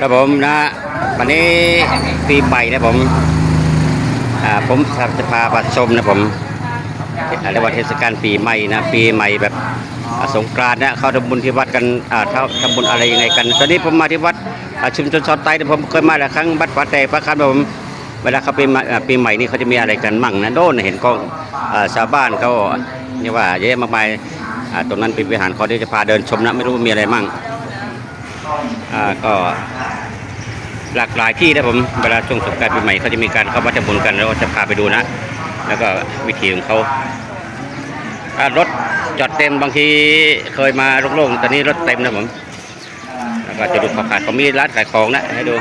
ครับผมนะวันนี้ปีใหม่นะผมอ่าผมจะพาไปชมนะผมเรียกว่าเทศกาลปีใหม่นะปีใหม่แบบสงกรานต์นะเข้าทำบุญที่วัดกันอ่าเขาทำบุญอะไรยังไงกัน ตอนนี้ผมมาที่วัดชุมชนซอยไต้ผมเคยมาหลายครั้งวัดป่าแต่พระคันผมเวลาเขาปีใหม่ปีใหม่นี่เขาจะมีอะไรกันมั่งนะโน่นเห็นกองชาวบ้านเขาเนี่ยว่าเยอะมากมายตรงนั้นเป็นวิหารเขาเดี๋ยวจะพาเดินชมนะไม่รู้มีอะไรมั่งก็ หลากหลายที่นะผมเวลาช่วงสงการปีใหม่เขาจะมีการเข้าวัดทำบุญกันแล้วก็จะพาไปดูนะ แล้วก็วิธีของเขารถจอดเต็มบางทีเคยมาโล่งๆตอนนี้รถเต็มนะผมแล้วก็จะดูเขาขายเขามีร้านขายของนะให้ดู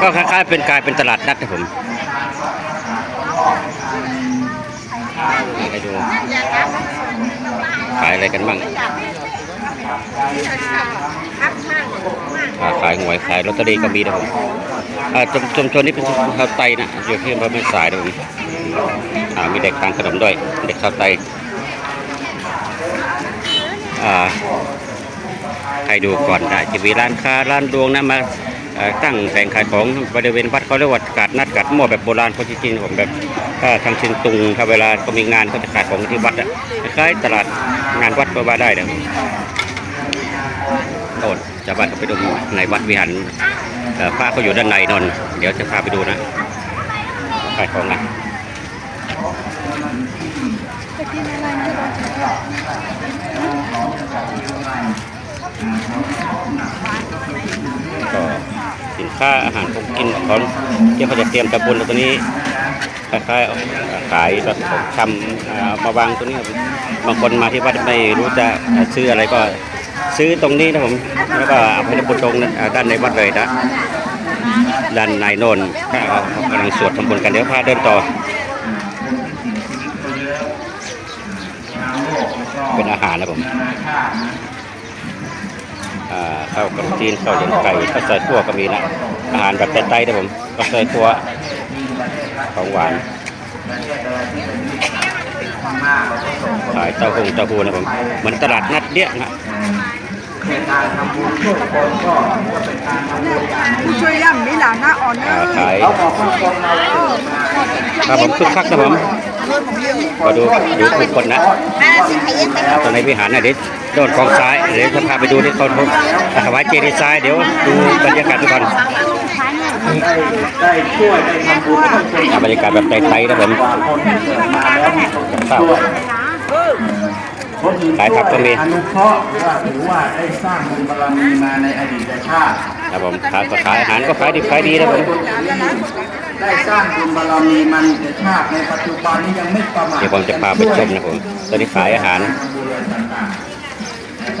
ก็คล้ายๆเป็นกลายเป็นตลาดนัดนะผมให้ดูขายอะไรกันบ้าง อ่าขายหวยขายลอตเตอรี่ก็มีนะผมอ่าชุมชุมชนนี้เป็นชุมชนชาวไตนะอยู่ที่อำเภอแม่สายนะผมอ่ามีเด็กทานขนมด้วยเด็กชาวไตอ่าให้ดูก่อนได้จะมีร้านค้าร้านดวงนะมาตั้งแผงขายของบริเวณวัดเขาเรียกว่ากาดนัดกาดหม้อแบบโบราณเพราะจริงๆผมแบบถ้าทางเชียงตุงถ้าเวลาเขามีงานเขาจะขายของที่วัดอะคล้ายตลาดงานวัดก็ว่าได้นะโน่นชาวบ้านก็ไปดูในวัดวิหารพระเขาอยู่ด้านในนอน เดี๋ยวจะพาไปดูนะขายของนะก็สินค้าอาหารของกินของที่เขาจะเตรียมจะบุญตัวนี้คล้ายๆขายแบบชำมาวางตัวนี้บางคนมาที่วัดไม่รู้จะซื้ออะไรก็ ซื้อตรงนี้นะผมแล้วก็เอาไปในบุญตรงด้านในวัดเลยนะด้านในโนนก็เอากำลังสวดทำบุญกันเดี๋ยวพาเดินต่อ เป็นอาหารนะผมข้าวกับจีนข้าวเหนียวไก่ข้าวใส่ทั่วก็มีนะอาหารแบบไต้ๆนะผมข้าวใส่ทั่วของหวานขายเต้าหู้เต้าหู้นะผมเหมือนตลาดนัดเนี้ยนะ ผู้ช่วยย่ำมิลาหน้าอ่อนเนอ่าอขายครับผมคึกคักนะผมก็ดูดูทุกคนนะ ตอนในวิหารนะเดี๋ยวโดนกองซ้าย เดี๋ยวจะพาไปดูที่เขาถวายเจดีย์ทราย เดี๋ยวดูบรรยากาศทุกคนได้ช่วยได้ทำบุญให้คนอ่าบรรยากาศแบบไทยๆนะผมคนที่เกิดมาแล้วมีคนข้าวช่วย คนอื่นขายผักก็มีอนุเคราะห์ว่าถือว่าได้สร้างบุญบารมีมาในอดีตชาติครับผมขายก็ขายอาหารก็ขายดีขายดีนะผมได้สร้างบุญบารมีมาในอดีตชาติในปัจจุบันนี้ยังไม่ประมาทเดี๋ยวผมจะพาไปชมนะผมตอนนี้ขายอาหาร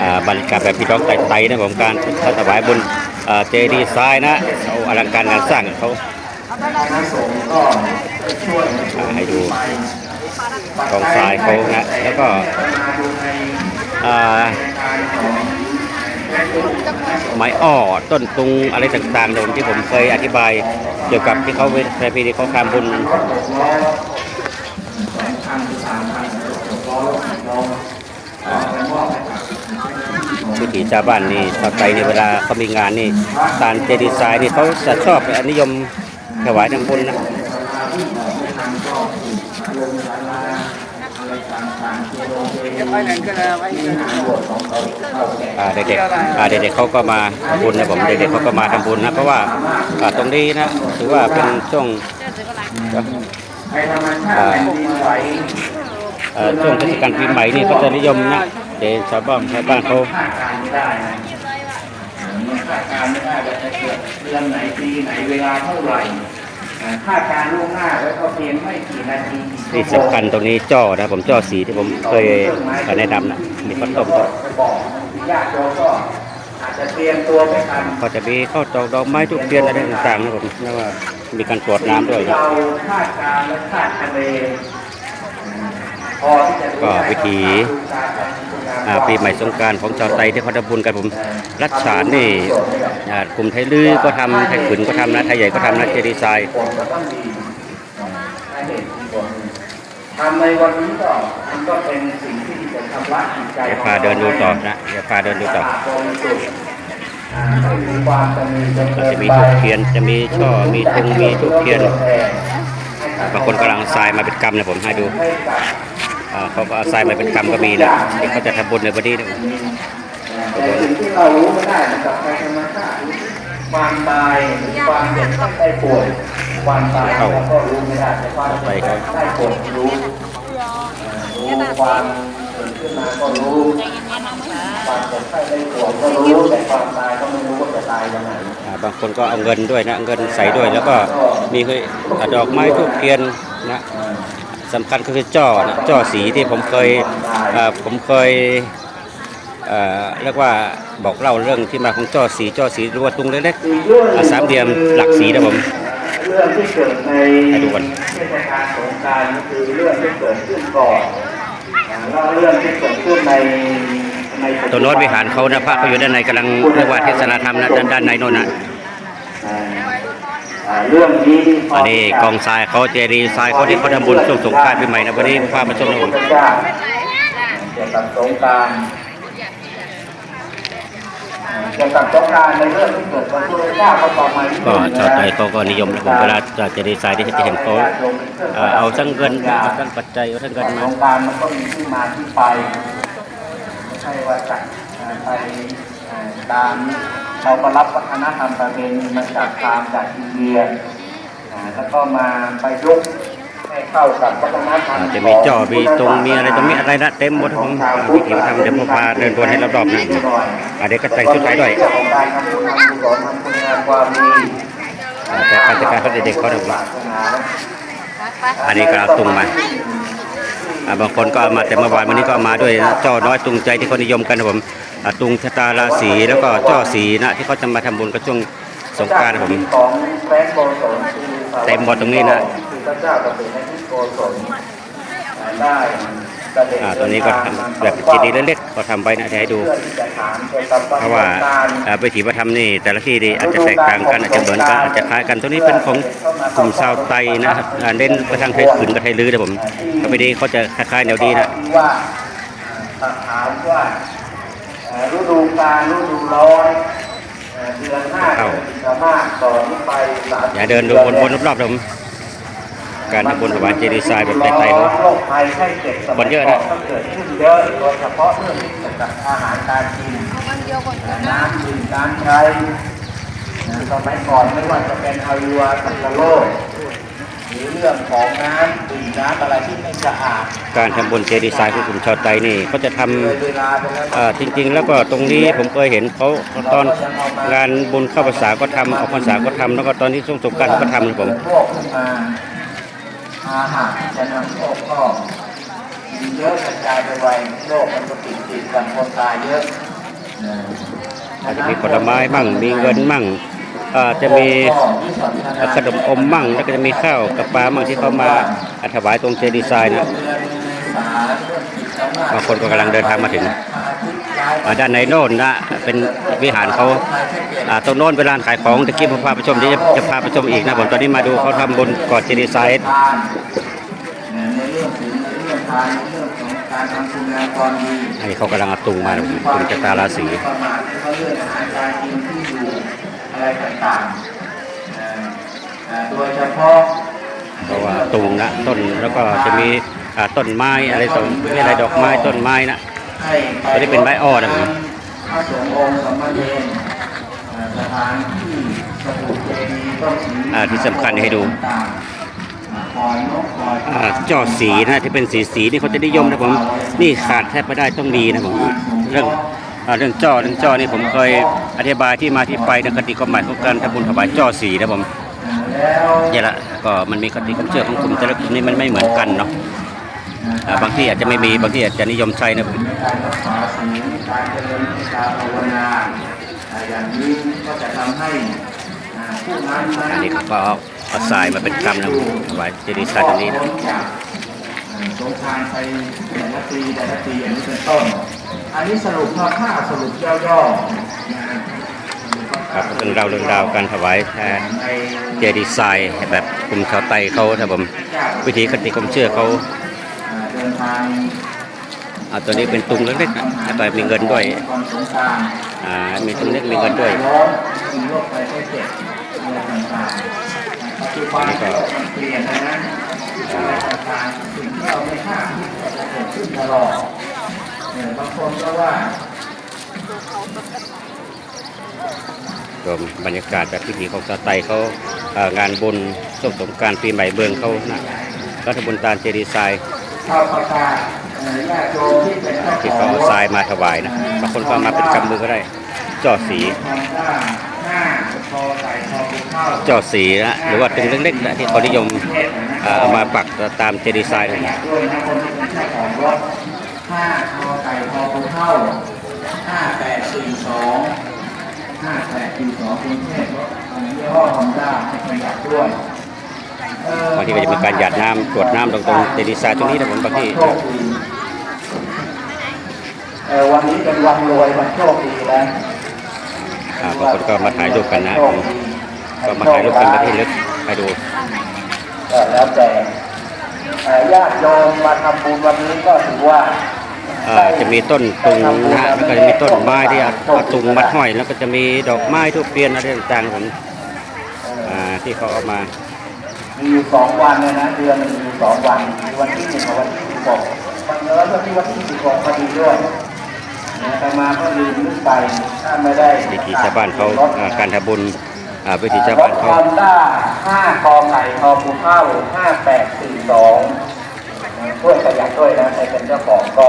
อ่าบรรยากาศแบบพี่น้องไทยๆนะผมการถวายบุญอ่าเจดีย์ทรายนะเอาอลังการงานสร้างของเขาพระสงฆ์ก็ช่วยอ่าให้ดู กองทรายเขานะแล้วก็ไม้อ้อต้นตุงอะไรต่างๆเดิมที่ผมเคยอธิบาย เกี่ยวกับที่เขาเป็นประเพณีเขาทำบุญวิถีชาวบ้านนี่ชาวไทยในเวลาเขามีงานนี่การเจดีย์ทรายนี่เขาจะชอบนิยมถวายทำบุญนะ อ่าเด็กๆอ่าเด็กๆเขาก็มาทำบุญนะผมเด็กๆเขาก็มาทำบุญนะเพราะว่าอ่าตรงนี้นะถือว่าเป็นช่วงในธรรมชาติแผ่นดินไหวเอ่อช่วงเทศกาลปีใหม่นี่เขาจะนิยมนะเด็กชาวบ้านชาวบ้านเขาคาดการไม่ได้นะคาดการไม่ได้ว่าจะเกิดเดือนไหนปีไหนเวลาเท่าไหร่อ่า คาดการณ์ล่วงหน้าแล้วก็เพียงไม่กี่นาทีกี่ที่ชั่วโมงสำคัญตรงนี้จ้อนะผมจ้อสีที่ผมเคยแนะนำนะมีข้าวต้มด้วยไปบอกญาติโยมก็อาจจะเตรียมตัวไม่ทันก็จะมีข้าวตอกดอกไม้ทุกเทียนอะไรต่างๆนะผมแล้วว่ามีการตรวจน้ำด้วยนะเราคาดการณ์และคาดคะเนพอที่จะก็วิธีอ่าปีใหม่สงกรารของชาวไทยที่เขาทำบุญกันผมรัชฉานนี่อ่า กลุ่มไทยลือก็ทำไทยขืนก็ทำนะไทยใหญ่ก็ทำนะเจดีย์ทรายผลก็ต้องดีให้เห็นผลทำในวันนี้ก็มันก็เป็นสิ่งที่จะทำระจิตใจเดี๋ยวพาเดินดูต่อนะเดี๋ยวพาเดินดูต่อบริสุทธิ์อ่าไม่มีความตนีจนก็เกินจะมีไปทูบเทียนจะมีช่อมีธงมีทูบเทียนบางคนกำลังทรายมาเป็นกำนะผมให้ดูให้กับอ่าเขาก็เอาทรายมาเป็นกำก็มีนะที่เขาจะทำบุญในวันนี้นะ แต่สิ่งที่เรารู้ไม่ได้มันกับธรรมชาติความตายหรือความเจ็บไข้ป่วยความตายเราก็รู้ไม่ได้แต่ความเจ็บไข้ป่วยรู้รู้ความเกิดขึ้นมาก็รู้ความเจ็บไข้ได้ป่วยก็รู้แต่ความตายก็ไม่รู้ว่าจะตายยังไงบางคนก็เอาเงินด้วยนะเงินใส่ด้วยแล้วก็มีดอกไม้ทูบเทียนนะสำคัญก็คือจ้อนะจ้อสีที่ผมเคยผมเคย เอ่อเรียกว่าบอกเล่าเรื่องที่มาของจ้อสีจ้อสีหรือว่าตุงเล็กอีกเรื่องหๆนึ่อ่างสามเหลี่ยมหลักสีนะผมเรื่องที่เกิดในให้ดูก่อนเทศกาลสงกรารก็คือเรื่องที่เกิดขึ้นก่อนแล้วเรื่องที่เกิดขึ้นในในปัจจุบัตัวโน้ตวิหารเขานะพระเขาอยู่ด้านในกำลังเรียกว่าเทศนาธรรมนะด้านด้านในโน่นนะอ่าอ่าเรื่องนี้อันนี้กองทรายเขาเจดีย์ทรายเขาที่เขาทำบุญช่วงสงกรานต์ปีใหม่นะวันนี้พามาชมนะผมพระเจ้าเกี่ยวกับสงกราร เกี่ยวกับสงกรารในเรื่องที่เกิดกับพระเจ้าเขาต่อมาก็ชาวไทยเขาก็นิยมนะผมเวลาจะเจดีย์ทรายที่จะเห็นเขาเอาทั้งเงินเอาทั้งปัจจัยเอาทั้งเงินมางกรารมันก็มีที่มาที่ไปใช่ว่าจัดไปตามเราก็รับวัฒนธรรมประเพณีมาจากตามจากอินเดียแล้วก็มาประยุกต์ จะมีจ่อมีตรงมีอะไรตรงนี้อะไรนะเต็มหมดครับผมอ่าพิธีทำเดี๋ยวผมพาเดินวนให้รอบๆนะอ่าเด็กก็แต่งชุดไทยด้วยเรื่องของการทำบุญทำกุศลทำคุณงามความดีอ่าแต่การจัดการเขาเด็กๆเขาเนี่ยศาสนาอันนี้ก็เอาตุงมาอ่าบางคนก็เอามาแต่เมื่อวานวันนี้ก็เอามาด้วยนะจ้อน้อยตุงใจที่เขานิยมกันนะผมอ่าตุงชะตาราศีแล้วก็จ้อสีนะที่เขาจะมาทำบุญก็ช่วงสงกรานต์นะผมของแฟนโกศลคือเต็มหมดตรงนี้นะคือ พระเจ้าก็เป็นให้ที่โกศลได้เสด็จอ่าตัวนี้ก็ทำแบบจิตดีเล็กๆก็ทำไปนะเดี๋ยวให้ดู เพื่อที่จะถามเกี่ยวกับเพราะว่าอ่าวิถีวัฒนธรรมนี่แต่ละที่นี่อาจจะแตกต่างกันอาจจะเหมือนกันอาจจะคล้ายกันตัวนี้เป็นของกลุ่มชาวไตนะครับอ่าเน้นไปทางไทยขืนกับไทยลื้อนะผมก็ไม่ดีเขาจะคล้ายๆแนวดีนะที่ว่าอ่าถามว่าเอ่อฤดูกาลฤดูร้อนเอ่อเดือนห้าเข้าเดือนสามารถต่อนี้ไปสามอย่าเดินดูวนๆรอบๆนะผม การทำบุญถวายเจดีย์ทรายแบบไทยๆโรเขาคภัยไข้เจ็บสมัคนเยอะนะก่ก็เกิดขึ้นเยอะโดยเฉพาะเรื่องที่เกี่ยวกับอาหารการกินน้ำดื่มน้ำใช้นะสมัยก่อนไม่ว่าจะเป็นอวัยวะสัตว์โลกหรือเรื่องของน้ำดื่มน้ำอะไรที่ไม่สะอาด การทำบุญเจดีย์ทรายของกลุ่มชาวไตนี่เขาจะทำเลยเวลาตรงนั้นเอ่อจริง ๆ แล้วก็ตรงนี้ผมเคยเห็นเขาตอนงานบุญเข้าพรรษาก็ทำออกพรรษาก็ทำแล้วก็ตอนที่ช่วงสงกรานต์ก็ทำนะผมพวกขึ้นมา อาหารจะนำโรคก็มีเยอะกระจายไปไวโรคมันก็ติดติดกันคนตายเยอะนะอาจจะมีผลไม้มั่งมีเงินมั่งเอ่อจะมีขนมอมมั่งแล้วก็จะมีข้าวกับปลามั่งที่เขามาถวายตรงเจดีย์ทรายนะบางคนก็กำลังเดินทางมาถึงอ่า ด้านในโน่นนะเป็นวิหารเขาตรงโน้นเป็นร้านขายของตะกี้ผมพาไปชมที่จะพาไปชมอีกนะผมตอนนี้มาดูเขาทำบุญก่อนเจดีนในเรื่องถึงในเรื่องทานในเรื่องของการทำคุณงามความดีอันนี้เขากำลังอาตุงมาตุงจากตาราศีเขาเรื่องอาหารกระไรต่างๆโดยเฉพาะเพราะว่าตุงนะต้นแล้วก็จะมีต้นไม้อะไรสมมีอะไรดอกไม้ต้นไม้นะ ให้ไปตัวนี้เป็นไม้อ้อนะผม พระสงฆ์องค์สมณเณรเอ่อสถานที่สถูปเจดีย์ต้นสีอ่าที่สำคัญให้ดู ต่างๆอ่าคอยนกคอยอ่าจอสีนะที่เป็นสีสีนี่เขาจะนิยมนะผมนี่ขาดแทบไม่ได้ต้องดีนะผมเรื่องอ่าเรื่องจ้อเรื่องจ้อนี่ผมเคยอธิบายที่มาที่ไปในคติความหมายของการทำบุญถวายจ้อสีนะผมแล้ว เนี่ยละก็มันมีคติความเชื่อของกลุ่มแต่ละกลุ่มนี่มันไม่เหมือนกันเนาะอ่า บางที่อาจจะไม่มีบางที่อาจจะนิยมใช้นะผมการรักษาศีลการเจริญกาภาวนาอย่างนี้ก็จะทำให้ผู้นั้นนั้นอันนี้เขาก็เอาเอาทรายมาเป็นกำนะผมถวายเจดีย์ทราตรงนี้นะสงครามไปแต่ละปีแต่ละปีอันนี้เป็นต้น อันนี้สรุปคร่าสรุปย่อๆนะครับเรื่องราวเรื่องราวการถวายเจดีย์ทรายแบบกลุ่มชาวไตเขาครับผมวิธีคติความเชื่อเขา เดินทางอ่าตัวนี้เป็นตุงเล็กๆนะแล้วก็มีเงินด้วยความสงครามอ่ามีตุงเล็กมีเงินด้วยมีโรคภัยไข้เจ็บอะไรต่างๆปัจจุบันก็มันเปลี่ยนนะนะอะไรต่างๆสิ่งที่เราไม่คาดคิดก็จะเกิดขึ้นตลอดเนี่ยบางคนก็ว่ารวมบรรยากาศแบบพิธีของสาไตเขาเอ่องานบุญส่งสงกรารปีใหม่เบืองเขานะรัฐบุญตาลเจดีย์ทร ข้าวปลาปลาเอ่อญาติโยมที่เป็นเจ้าที่ขอเขางเอาทรายมาถวายนะบางคนก็เอามาเป็นกำมือก็ได้จ่อสีทำได้ห้าพอใส่พอเป็นข้าวจ่อสีนะหรือว่าตึงเล็กๆนะที่เขานิยมเอามาปักตามเจดีย์ทรายนะด้วยนะคนที่เป็นเจ้าของรถห้าพอใส่พอป็นข้าวห้าแปดสี่สองห้าแปดสี่สองกรุงเทพรถยี่ห้อฮอนด้าให้ประหยัดด้วย บางทีก็จะมีการหยาดน้ำตรวจน้ำตรงตรงเจดีย์ทรายตรงนี้นะผมบางที่โชคดีเอ่อวันนี้เป็นวันรวยวันโชคดีนะอ่าบางคนก็มาถ่ายรูปกันนะผมก็มาถ่ายรูปกันเป็นที่ระลึกให้ดูก็แล้วแต่เอ่อญาติโยมมาทำบุญวันนี้ก็ถือว่าเอ่อจะมีต้นตุงนะฮะแล้วก็จะมีต้นไม้ที่เอาเอาตุงมัดห้อย แล้วก็จะมีดอกไม้ทุกเปียนอะไรต่างๆผมอ่าที่เขาเอามา มีอยู่สองวันเลยนะเดือนหนึงมีอยู่สองวันมีวันที่หนึ่งกับวันที่สิบหกวันเนื้อก็ที่วันที่สิบหกพอดีด้วยนะแต่มาก็ลืมนึกไปถ้าไม่ได้วิถีชาวบ้านเขาอ่าการทำบุญอ่าวิถีชาวบ้านเขา ฮอนด้าห้ากอไก่ทอภูเข้าห้าแปดสี่สองช่วยประหยัดด้วยนะใครเป็นเจ้าของก็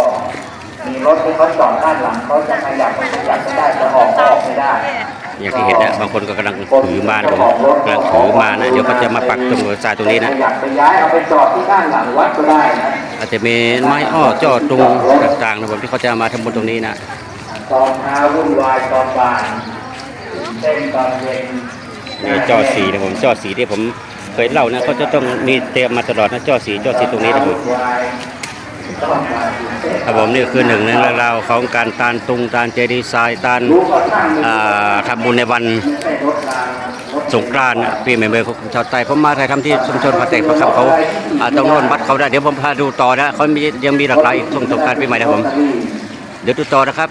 มีรถที่เขาจอดด้านหลังเขาจะขยับมันขยับไม่ได้จะออกก็ออกไม่ได้ อย่างที่เห็นนะบางคนก็กำลังถือมานะผมกำลังถือมานะเดี๋ยวก็จะมาปักตรงทรายตรงนี้นะขยับไปย้ายเอาไปจอดที่ด้านหลังวัดก็ได้นะอาจจะมีไม้อ้อจ่อตุงต่างๆนะผมที่เขาจะเอามาทำบุญตรงนี้นะตอนเช้าวุ่นวายตอนบ่ายเต้นตอนเย็นมีจ่อสีนะผมจ่อสีที่ผมเคยเล่านะเขาจะต้องมีเตรียมมาตลอดนะจ่อสีจ่อสีตรงนี้นะผม ครับผมนี่คือหนึ่งในเรื่องราวของการตานตุงตานเจดีย์ทรายตานรู้ก็ช่างมันทำบุญในวันสงกรานต์ปีใหม่เมืองของชาวไต้ผมมาไทยทำที่ชุมชนพระเตกพระคำเขาอ่าต้องร่นวัดเขาได้เดี๋ยวผมพาดูต่อนะเขามียังมีหลากหลายอีกช่วงสงกรานต์ปีใหม่นะผมเดี๋ยวดูต่อนะครับ